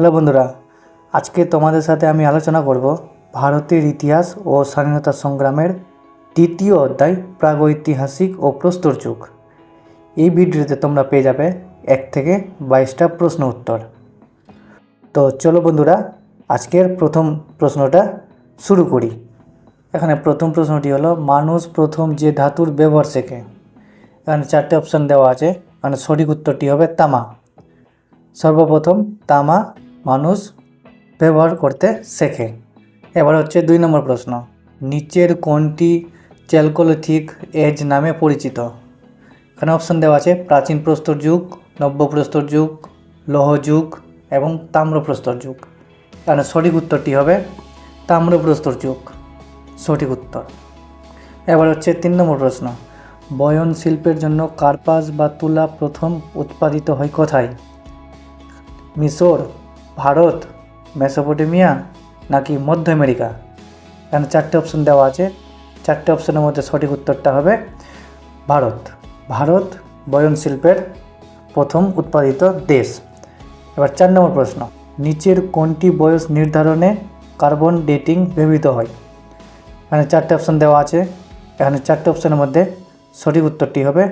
Hello বন্ধুরা, আজকে তোমাদের সাথে আমি আলোচনা করব ভারতের ইতিহাস ও স্বাধীনতা সংগ্রামের দ্বিতীয় অধ্যায়, প্রাগৈতিহাসিক ও প্রস্তর যুগ। এই ভিডিওতে তোমরা পেয়ে যাবে এক থেকে বাইশটা প্রশ্ন উত্তর। তো চলো বন্ধুরা, আজকের প্রথম প্রশ্নটা শুরু করি। এখানে প্রথম প্রশ্নটি হলো, মানুষ প্রথম যে ধাতুর ব্যবহার শেখে? এখানে চারটে অপশান দেওয়া আছে। মানে সঠিক উত্তরটি হবে তামা। সর্বপ্রথম তামা মানুষ ব্যবহার করতে শেখে। এবার হচ্ছে দুই নম্বর প্রশ্ন। নিচের কোনটি চ্যালকোলিথিক এজ নামে পরিচিত? এখানে অপশান দেওয়া আছে, প্রাচীন প্রস্তর যুগ, নব্য প্রস্তর যুগ, লৌহ যুগ এবং তাম্র প্রস্তর যুগ। এখানে সঠিক উত্তরটি হবে তাম্র প্রস্তর যুগ। সঠিক উত্তর। এবার হচ্ছে তিন নম্বর প্রশ্ন। বয়ন শিল্পের জন্য কার্পাস বা তুলা প্রথম উৎপাদিত হয় কোথায়? মিশর ভারত, মেসোপটেমিয়া নাকি মধ্য আমেরিকা? এখানে চারটে অপশন দেওয়া আছে। চারটে অপশনের মধ্যে সঠিক উত্তরটা হবে ভারত। ভারত বয়ন শিল্পের প্রথম উৎপাদিত দেশ। এবার চার নম্বর প্রশ্ন। নিচের কোনটি বয়স নির্ধারণে কার্বন ডেটিং ব্যবহৃত হয়? এখানে চারটে অপশন দেওয়া আছে। এখানে চারটে অপশনের মধ্যে সঠিক উত্তরটি হবে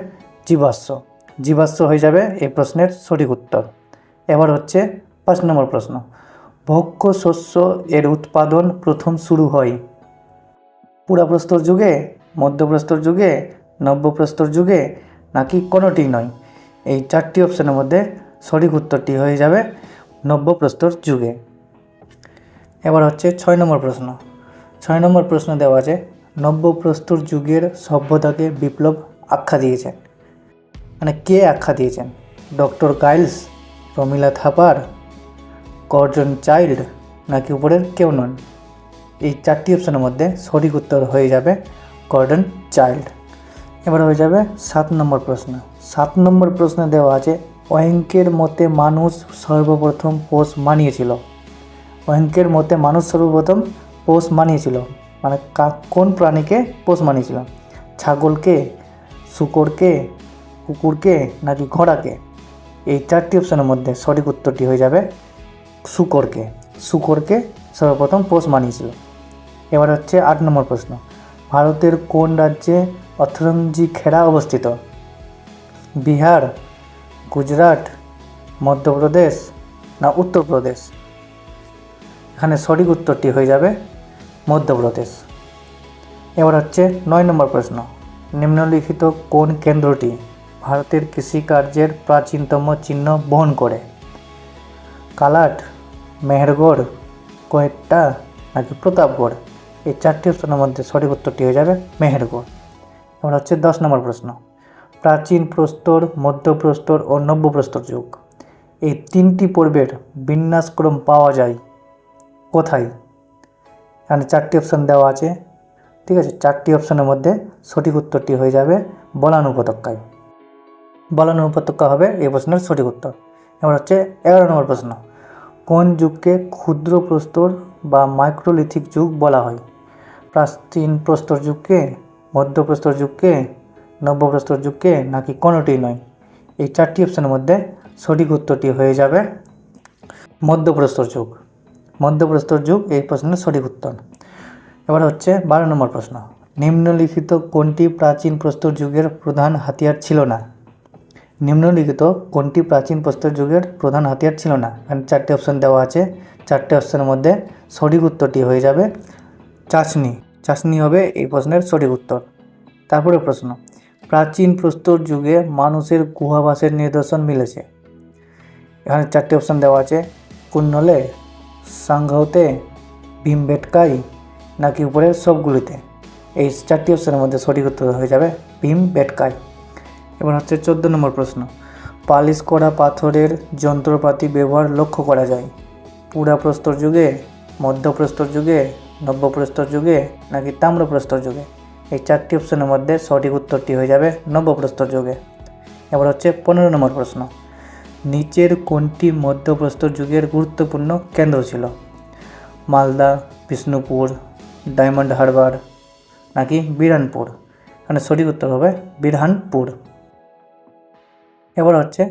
জীবাশ্ম। জীবাশ্ম হয়ে যাবে এই প্রশ্নের সঠিক উত্তর। এবার হচ্ছে পাঁচ নম্বর প্রশ্ন। ভক্ষ্য শস্য এর উৎপাদন প্রথম শুরু হয়। পুরাপ্রস্তর যুগে, মধ্যপ্রস্তর যুগে, নব্যপ্রস্তর যুগে নাকি কোনোটি নয়? এই চারটি অপশনের মধ্যে সঠিক উত্তরটি হয়ে যাবে নব্যপ্রস্তর যুগে। এবার হচ্ছে ছয় নম্বর প্রশ্ন। ছয় নম্বর প্রশ্ন দেওয়া আছে, নব্যপ্রস্তর যুগের সভ্যতাকে বিপ্লব আখ্যা দিয়েছেন। মানে কে আখ্যা দিয়েছেন? ডক্টর গাইলস রমিলা থাপার গর্জন চাইল্ড নাকি উপরের কেউ নন। এই চারটি অপশনের মধ্যে সঠিক উত্তর হয়ে যাবে গর্ডন চাইল্ড। এবার হয়ে যাবে সাত নম্বর প্রশ্ন। সাত নম্বর প্রশ্নে দেওয়া আছে অহেঙ্কের মতে মানুষ সর্বপ্রথম পোষ মানিয়েছিল। অহেঙ্কের মতে মানুষ সর্বপ্রথম পোষ মানিয়েছিল। মানে কোন প্রাণীকে পোষ মানিয়েছিল? ছাগলকে, শুকরকে, কুকুরকে নাকি ঘোড়াকে? এই চারটি অপশনের মধ্যে সঠিক উত্তরটি হয়ে যাবে শুকরকে শুকরকে সর্বপ্রথম পোষ মানিয়েছিল। এবার হচ্ছে আট নম্বর প্রশ্ন। ভারতের কোন রাজ্যে অথরঞ্জি খেরা অবস্থিত? বিহার, গুজরাট, মধ্যপ্রদেশ না উত্তরপ্রদেশ? এখানে সঠিক উত্তরটি হয়ে যাবে মধ্যপ্রদেশ। এবার হচ্ছে নয় নম্বর প্রশ্ন। নিম্নলিখিত কোন কেন্দ্রটি ভারতের কৃষিকার্যের প্রাচীনতম চিহ্ন বহন করে? কালাট, মেহেরগড় কোয়েট্টা নাকি প্রতাপগড়? এই চারটি অপশনের মধ্যে সঠিক উত্তরটি হয়ে যাবে মেহেরগড়। এবার হচ্ছে দশ নম্বর প্রশ্ন। প্রাচীন প্রস্তর মধ্যপ্রস্তর ও নব্যপ্রস্তর যুগ। এই তিনটি পর্বের বিন্যাসক্রম পাওয়া যায় কোথায়? এখানে চারটি অপশান দেওয়া আছে। ঠিক আছে, চারটি অপশানের মধ্যে সঠিক উত্তরটি হয়ে যাবে বলান উপত্যকায় বলান উপত্যকা হবে এই প্রশ্নের সঠিক উত্তর। এবার হচ্ছে এগারো নম্বর প্রশ্ন। কোন যুগকে ক্ষুদ্র প্রস্তর বা মাইক্রোলিথিক যুগ বলা হয়? প্রাচীন প্রস্তর যুগকে মধ্যপ্রস্তর যুগকে নব্যপ্রস্তর যুগকে নাকি কোনোটি নয়? এই চারটি অপশানের মধ্যে সঠিক উত্তরটি হয়ে যাবে মধ্যপ্রস্তর যুগ। মধ্যপ্রস্তর যুগ এই প্রশ্নের সঠিক উত্তর। এবার হচ্ছে বারো নম্বর প্রশ্ন, নিম্নলিখিত কোনটি প্রাচীন প্রস্তর যুগের প্রধান হাতিয়ার ছিল না? নিম্নলিখিত কোনটি প্রাচীন প্রস্তর যুগের প্রধান হাতিয়ার ছিল না? এখানে চারটে অপশন দেওয়া আছে। চারটে অপশনের মধ্যে সঠিক উত্তরটি হয়ে যাবে চাষনি চাষনি হবে এই প্রশ্নের সঠিক উত্তর। তারপরে প্রশ্ন, প্রাচীন প্রস্তর যুগে মানুষের গুহাবাসের নিদর্শন মিলেছে? এখানে চারটে অপশন দেওয়া আছে। কুন্নলে সাংঘাওতে ভীমবেটকাই নাকি উপরের সবগুলিতে? এই চারটি অপশনের মধ্যে সঠিক উত্তর হয়ে যাবে ভীম বেটকাই এবার হচ্ছে চোদ্দ নম্বর প্রশ্ন। পালিশ করা পাথরের যন্ত্রপাতি ব্যবহার লক্ষ্য করা যায়। পুরাপ্রস্তর যুগে মধ্যপ্রস্তর যুগে নব্যপ্রস্তর যুগে, নাকি তাম্রপ্রস্তর যুগে? এই চারটি অপশনের মধ্যে সঠিক উত্তরটি হয়ে যাবে নব্যপ্রস্তর যুগে। এবার হচ্ছে পনেরো নম্বর প্রশ্ন। নিচের কোনটি মধ্যপ্রস্তর যুগের গুরুত্বপূর্ণ কেন্দ্র ছিল? মালদা, বিষ্ণুপুর, ডায়মন্ড হারবার, নাকি বিরানপুর? এখানে সঠিক উত্তর হবে বিরহানপুর। এবার হচ্ছে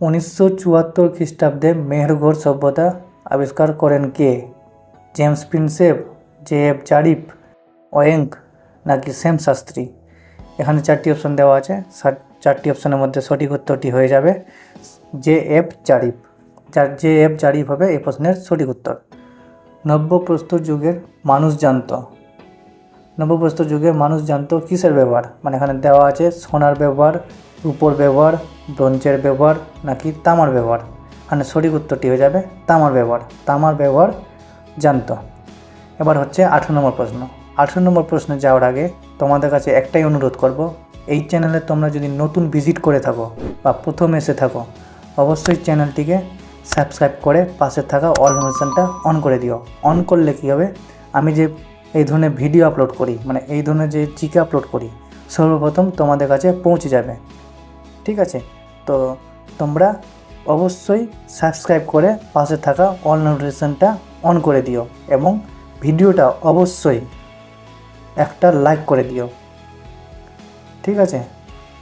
উনিশশো চুয়াত্তর খ্রিস্টাব্দে মেহেরগড় সভ্যতা আবিষ্কার করেন কে? James Prinsep, J F Jarrige ওয়েঙ্ক নাকি শ্যাম শাস্ত্রী? এখানে চারটি অপশন দেওয়া আছে। চারটি অপশনের মধ্যে সঠিক উত্তরটি হয়ে যাবে জে এফ জারিফ যার জে এফ জারিফ হবে এই প্রশ্নের সঠিক উত্তর। নব্যপ্রস্তর যুগের মানুষ জানতো। নবপ্রস্তর যুগে মানুষ জানত কিসের ব্যবহার? মানে এখানে দেওয়া আছে সোনার ব্যবহার, রূপোর ব্যবহার ব্রোঞ্জের ব্যবহার নাকি তামার ব্যবহার? মানে সঠিক উত্তরটি হয়ে যাবে তামার ব্যবহার। তামার ব্যবহার জানতো। এবার হচ্ছে আঠেরো নম্বর প্রশ্ন। আঠেরো নম্বর প্রশ্নে যাওয়ার আগে তোমাদের কাছে একটাই অনুরোধ করব, এই চ্যানেলে তোমরা যদি নতুন ভিজিট করে থাকো বা প্রথম এসে থাকো, অবশ্যই চ্যানেলটিকে সাবস্ক্রাইব করে পাশে থাকা অল নোটিফিকেশনটা অন করে দিও। অন করলে কী হবে? আমি যে এই ধরনের ভিডিও আপলোড করি মানে এই ধরনের যে চিকে আপলোড করি, সর্বপ্রথম তোমাদের কাছে পৌঁছে যাবে। ঠিক আছে? তো তোমরা অবশ্যই সাবস্ক্রাইব করে পাশে থাকা অল নোটিফিকেশনটা অন করে দিও এবং ভিডিওটা অবশ্যই একটা লাইক করে দিও। ঠিক আছে?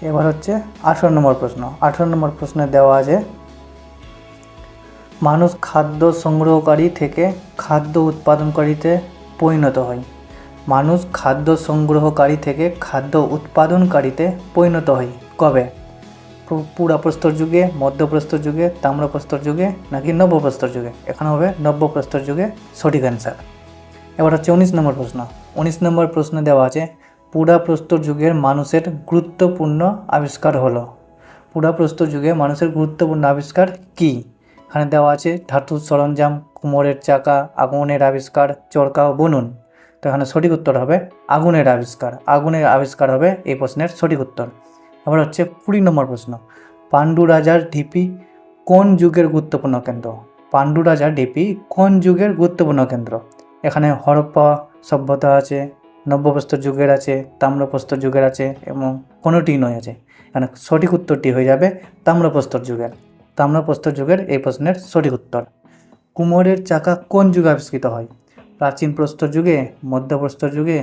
এবার হচ্ছে আঠারো নম্বর প্রশ্ন। আঠারো নম্বর প্রশ্নে দেওয়া আছে, মানুষ খাদ্য সংগ্রহকারী থেকে খাদ্য উৎপাদনকারীতে পরিণত হয়। মানুষ খাদ্য সংগ্রহকারী থেকে খাদ্য উৎপাদনকারীতে পরিণত হয়। কবে? পুরাপ্রস্তর যুগে, মধ্যপ্রস্তর যুগে, তাম্রপ্রস্তর যুগে, নাকি নব্যপ্রস্তর যুগে? এখানে হবে নব্যপ্রস্তর যুগে সঠিক অ্যান্সার এবার হচ্ছে উনিশ নম্বর প্রশ্ন। উনিশ নম্বর প্রশ্ন দেওয়া আছে, পুরাপ্রস্তর যুগের মানুষের গুরুত্বপূর্ণ আবিষ্কার হলো। পুরাপ্রস্তর যুগে মানুষের গুরুত্বপূর্ণ আবিষ্কার কী? এখানে দেওয়া আছে ধাতুর সরঞ্জাম, কুমোরের চাকা, আগুনের আবিষ্কার, চরকা ও বুনুন। তো এখানে সঠিক উত্তর হবে আগুনের আবিষ্কার। আগুনের আবিষ্কার হবে এই প্রশ্নের সঠিক উত্তর। এবার হচ্ছে কুড়ি নম্বর প্রশ্ন, পাণ্ডু রাজার ঢিপি কোন যুগের গুরুত্বপূর্ণ কেন্দ্র? পাণ্ডু রাজার ঢিপি কোন যুগের গুরুত্বপূর্ণ কেন্দ্র? এখানে হরপ্পা সভ্যতা আছে, নব্যপ্রস্তর যুগের আছে, তাম্রপ্রস্তর যুগের আছে এবং কোনোটি নয় আছে। এখানে সঠিক উত্তরটি হয়ে যাবে তাম্রপ্রস্তর যুগের। তাম্রপ্রস্তর যুগের এই প্রশ্নের সঠিক উত্তর। কুমোরের চাকা কোন যুগে আবিষ্কৃত হয়? প্রাচীন প্রস্তর যুগে, মধ্যপ্রস্তর যুগে,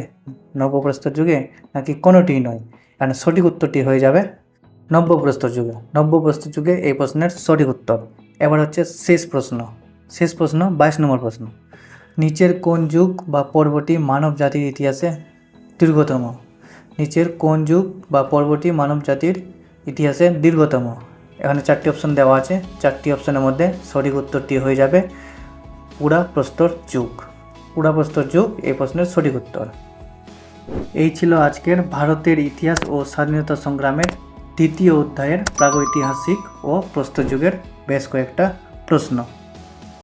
নবপ্রস্তর যুগে নাকি কোনোটি নয়? এখানে সঠিক উত্তরটি হয়ে যাবে নব্যপ্রস্তর যুগে। নব্যপ্রস্তর যুগে এই প্রশ্নের সঠিক উত্তর। এবার হচ্ছে শেষ প্রশ্ন। শেষ প্রশ্ন, বাইশ নম্বর প্রশ্ন। নিচের কোন যুগ বা পর্বটি মানব জাতির ইতিহাসে দীর্ঘতম? নিচের কোন যুগ বা পর্বটি মানব জাতির ইতিহাসে দীর্ঘতম? এখানে চারটি অপশন দেওয়া আছে। চারটি অপশনের মধ্যে সঠিক উত্তরটি হয়ে যাবে পুরা প্রস্তর যুগ। পুরা প্রস্তর যুগ এই প্রশ্নের সঠিক উত্তর। এই ছিল আজকের ভারতের ইতিহাস ও স্বাধীনতা সংগ্রামের দ্বিতীয় অধ্যায়ের প্রাগৈতিহাসিক ও প্রস্তযুগের বেশ কয়েকটা প্রশ্ন।